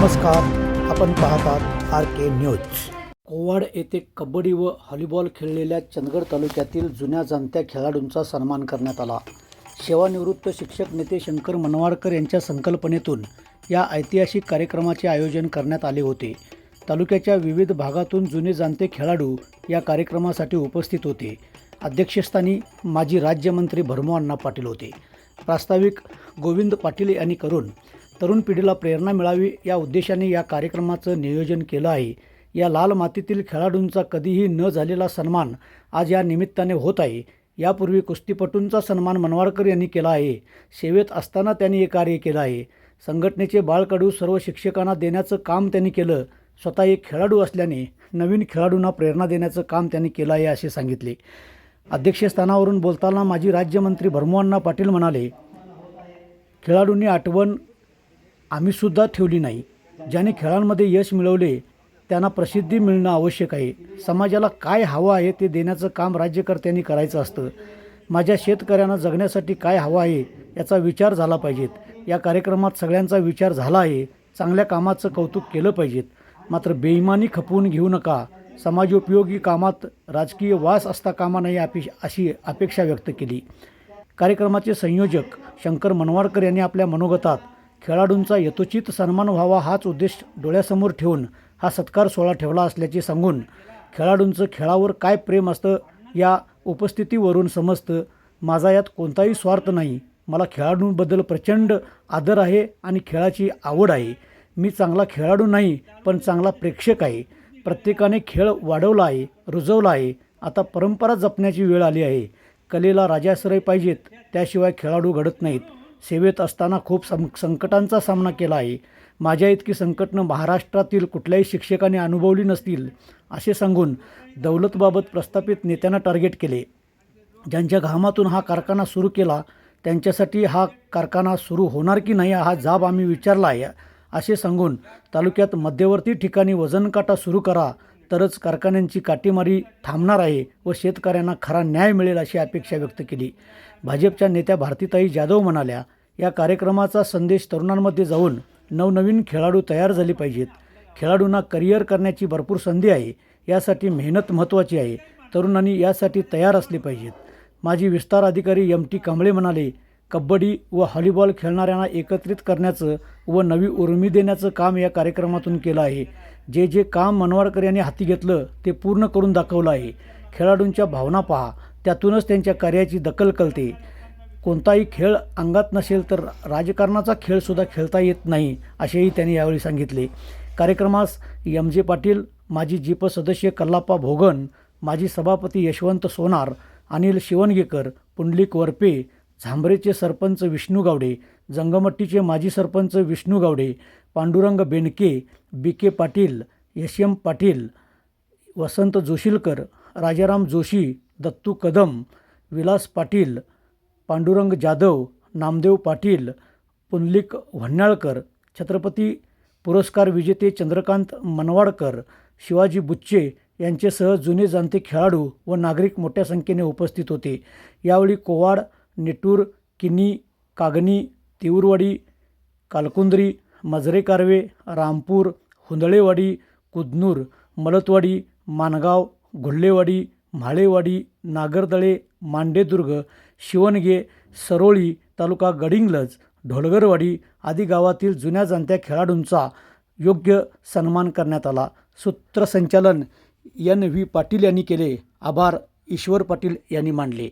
नमस्कार आपण पाहतात आर के न्यूज. कोवाड येथे कबड्डी व हॉलीबॉल खेळलेल्या चंदगड तालुक्यातील जुन्या जाणत्या खेळाडूंचा सन्मान करण्यात आला. सेवानिवृत्त शिक्षक नेते शंकर मनवाडकर यांच्या संकल्पनेतून या ऐतिहासिक कार्यक्रमाचे आयोजन करण्यात आले होते. तालुक्याच्या विविध भागातून जुने जाणते खेळाडू या कार्यक्रमासाठी उपस्थित होते. अध्यक्षस्थानी माजी राज्यमंत्री भरमू पाटील होते. प्रास्ताविक गोविंद पाटील यांनी करून तरुण पिढीला प्रेरणा मिळावी या उद्देशाने या कार्यक्रमाचं नियोजन केलं आहे. या लाल मातीतील खेळाडूंचा कधीही न झालेला सन्मान आज या निमित्ताने होत आहे. यापूर्वी कुस्तीपटूंचा सन्मान मनवाडकर यांनी केला आहे. सेवेत असताना त्यांनी हे कार्य केलं आहे. संघटनेचे बाळकडू सर्व शिक्षकांना देण्याचं काम त्यांनी केलं. स्वतः एक खेळाडू असल्याने नवीन खेळाडूंना प्रेरणा देण्याचं काम त्यांनी केलं आहे असे सांगितले. अध्यक्षस्थानावरून बोलताना माजी राज्यमंत्री भरमोअण्णा पाटील म्हणाले खेळाडूंनी आठवण आम्हीसुद्धा ठेवली नाही. ज्याने खेळांमध्ये यश मिळवले त्यांना प्रसिद्धी मिळणं आवश्यक आहे. समाजाला काय हवं आहे ते देण्याचं काम राज्यकर्त्यांनी करायचं असतं. माझ्या शेतकऱ्यांना जगण्यासाठी काय हवं आहे याचा विचार झाला पाहिजेत. या कार्यक्रमात सगळ्यांचा विचार झाला आहे. चांगल्या कामाचं कौतुक केलं पाहिजेत. मात्र बेईमानी खपवून घेऊ नका. समाजोपयोगी कामात राजकीय वास असता कामा नाही अपे अशी अपेक्षा व्यक्त केली. कार्यक्रमाचे संयोजक शंकर मनवाडकर यांनी आपल्या मनोगतात खेळाडूंचा यथोचित सन्मान व्हावा हाच उद्देश डोळ्यासमोर ठेवून हा सत्कार सोहळा ठेवला असल्याचे सांगून खेळाडूंचं खेळावर काय प्रेम असतं या उपस्थितीवरून समजतं माझा यात कोणताही स्वार्थ नाही. मला खेळाडूंबद्दल प्रचंड आदर आहे आणि खेळाची आवड आहे. मी चांगला खेळाडू नाही पण चांगला प्रेक्षक आहे. प्रत्येकाने खेळ वाढवला आहे रुजवला आहे. आता परंपरा जपण्याची वेळ आली आहे. कलेला राजाश्रय पाहिजेत. त्याशिवाय खेळाडू घडत नाहीत. सेवेत असताना खूप सं संकटांचा सामना केला आहे. माझ्या इतकी संकटनं महाराष्ट्रातील कुठल्याही शिक्षकाने अनुभवली नसतील असे सांगून दौलतबाबत प्रस्थापित नेत्यांना टार्गेट केले. ज्यांच्या घामातून हा कारखाना सुरू केला त्यांच्यासाठी हा कारखाना सुरू होणार की नाही हा जाब आम्ही विचारला आहे असे सांगून तालुक्यात मध्यवर्ती ठिकाणी वजनकाटा सुरू करा तरच कारखान्यांची काटेमारी थांबणार आहे व शेतकऱ्यांना खरा न्याय मिळेल अशी अपेक्षा व्यक्त केली. भाजपच्या नेत्या भारतीताई जाधव म्हणाल्या या कार्यक्रमाचा संदेश तरुणांमध्ये जाऊन नवनवीन खेळाडू तयार झाले पाहिजेत. खेळाडूंना करिअर करण्याची भरपूर संधी आहे. यासाठी मेहनत महत्त्वाची आहे. तरुणांनी यासाठी तयार असले पाहिजेत. माजी विस्तार अधिकारी एम टी कांबळे म्हणाले कबड्डी व हॉलीबॉल खेळणाऱ्यांना एकत्रित करण्याचं व नवी उर्मी देण्याचं काम या कार्यक्रमातून केलं आहे. जे जे काम मनवाडकर यांनी हाती घेतलं ते पूर्ण करून दाखवलं आहे. खेळाडूंच्या भावना पहा. त्यातूनच त्यांच्या कार्याची दखल कळते. कोणताही खेळ अंगात नसेल तर राजकारणाचा खेळसुद्धा खेळता येत नाही असेही त्यांनी यावेळी सांगितले. कार्यक्रमास एम जे पाटील माजी जीप सदस्य कल्लाप्पा भोगन माजी सभापती यशवंत सोनार अनिल शिवणगेकर पुंडलिक वरपे झांबरेचे सरपंच विष्णू गावडे जंगमट्टीचे माजी sarpanch Vishnu Gawade Pandurang Benke B K Patil S M Patil Vasant Joshilkar Rajaram Joshi Dattu Kadam Vilas Patil Pandurang Jadhav Namdev Patil Pundalik Vhanyalkar Chhatrapati पुरस्कार विजेते चंद्रकांत मनवाडकर शिवाजी बुच्चे यांचेसह जुने जाणते खेळाडू व नागरिक मोठ्या संख्येने उपस्थित होते. यावेळी कोवाड नेटूर किनी कागनी तिवरवाडी कालकुंद्री मजरे कारवे रामपूर हुंदळेवाडी कुदनूर मलतवाडी मानगाव घुल्लेवाडी म्हाळेवाडी नागरदळे मांडेदुर्ग शिवणगे सरोळी तालुका गडिंग्लज ढोलगरवाडी आदी गावातील जुन्या जाणत्या खेळाडूंचा योग्य सन्मान करण्यात आला. सूत्रसंचालन एन व्ही पाटील यांनी केले. आभार ईश्वर पाटील यांनी मांडले